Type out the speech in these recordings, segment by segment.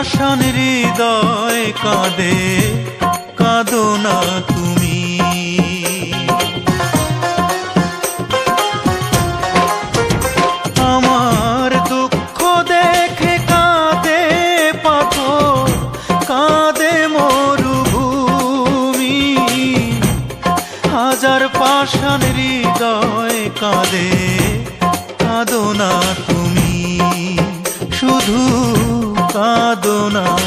পাষাণ হৃদয় কাঁদে, কাঁদো না তুমি। আমার দুঃখ দেখে কাঁদে পাথর কাঁদে মরুভূমি। হাজার পাষাণ হৃদয় কাঁদে, কাঁদো না তুমি। শুধু কাঁদো না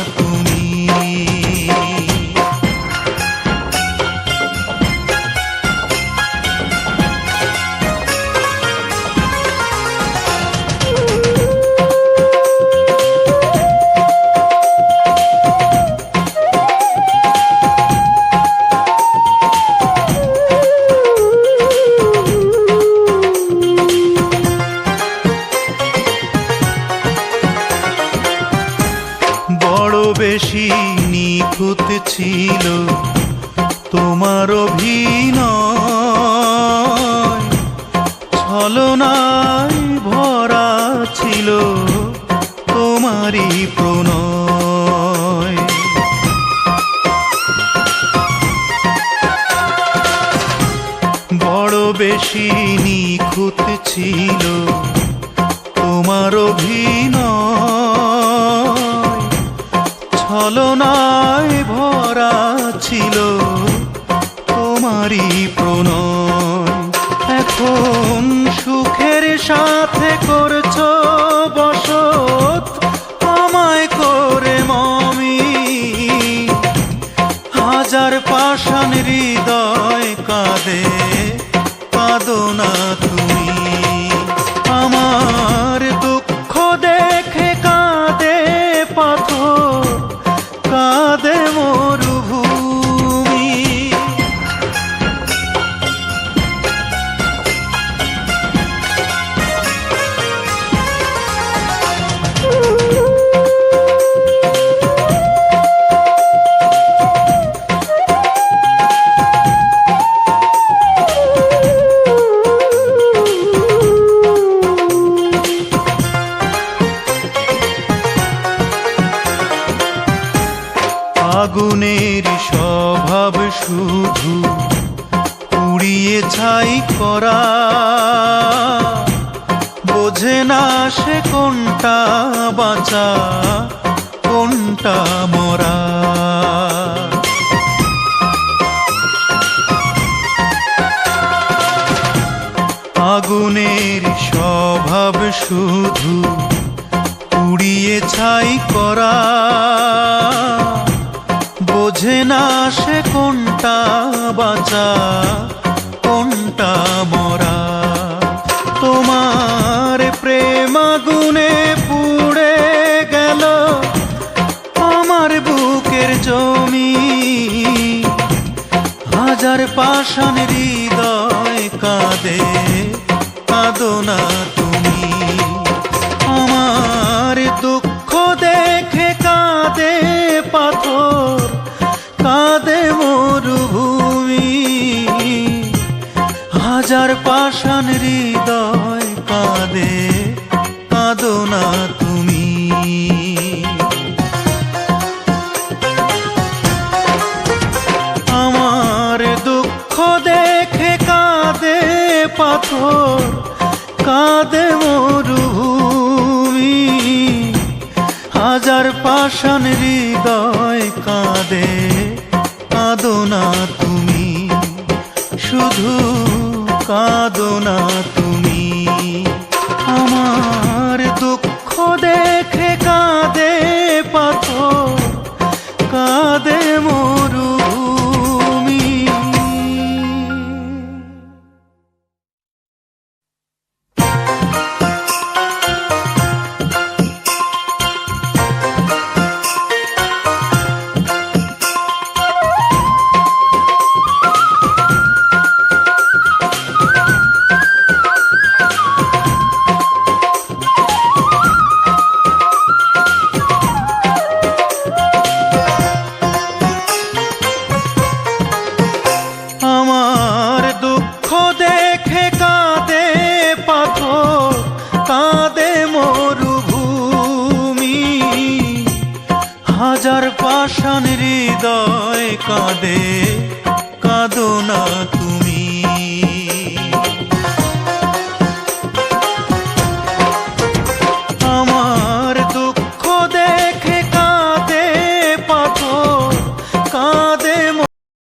ছিল তোমার অভিনয়। ছলনায় ভরা ছিল তোমারই প্রণয়। বড় বেশি নিখুঁত ছিল তোমার অভিনয় এখন সুখের সাথে করছ বসত? আমায় করে মমি। হাজার পাষাণ হৃদয় কাঁদে, কাঁদো না তুমি। আমার আগুনের স্বভাব শুধু পুড়িয়ে ছাই করা। বোঝে না সে কোনটা বাঁচা, কোনটা মরা। আগুনের স্বভাব শুধু পুড়িয়ে ছাই করা। বোঝে না সে কোনটা বাঁচা, কোনটা মরা। তোমার প্রেম আগুনে পুড়ে গেল, আমার বুকের জমি। হাজার পাষাণ হৃদয় কাঁদে, কাঁদো না পাষাণ হৃদয় কাঁদে। কাঁদো না তুমি শুধু কাঁদো না তুমি। আমার হাজার পাষাণ হৃদয় কাঁদে কাঁদো না